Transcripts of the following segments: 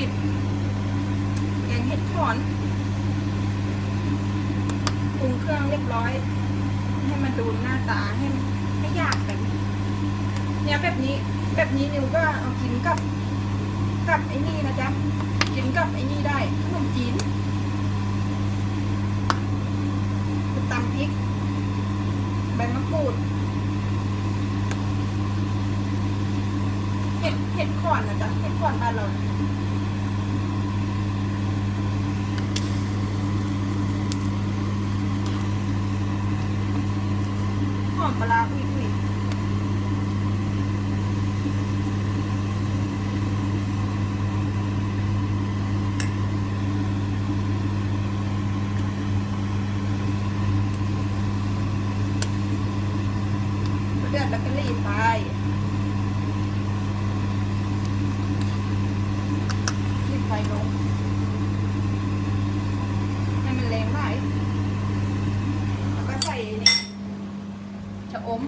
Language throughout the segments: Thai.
ห็ดแกงเห็ดถอนปรุงเครื่องเรียบร้อย ให้มันดูหน้าตาให้ให้ยากกันเนี่ยแบบนี้ แบบนี้นิวก็เอากินกับ กับไอ้นี่นะจ๊ะกินกับไอ้นี่ได้ขนมจีนตำพริกใบมะกรูดเห็ดเห็ดขอนนะจ๊ะเห็ดขอนบ้านเราน่ะห อมปลาร้าอุ้ยอุ้ยเดือดแล้วก็รีดไปรีดไฟลง ให้มันแรงไปแล้วก็ใส่นี่ชะอม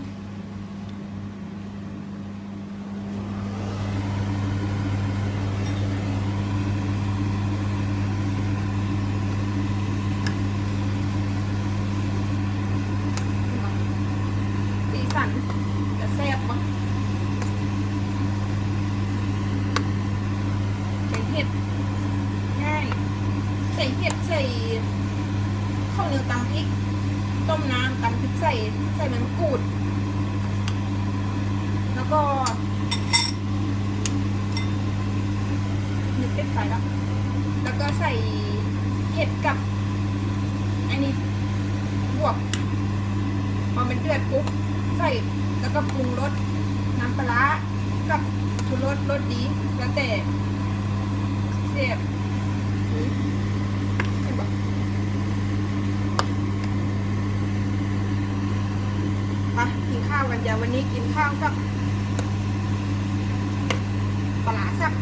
สีสันจะแซ่บมั้งใส่เห็ดง่ายใส่เห็ดใส่ข้าวเหนียวตำพริก ต้มน้ำตำพริกใส่ใส่มันกรูด แล้วก็นึกเป็นไฟแล้วแล้วก็ใส่เห็ดกับอันนี้บวกพอมันเดือดปุ๊บใส่แล้วก็ปรุงรสน้ำปลาร้ากับชูรสรสดีแล้วแต่เสียบอืมเห็นปะ มากินข้าวกันจ้ะวันนี้กินข้าวกับปลาสัก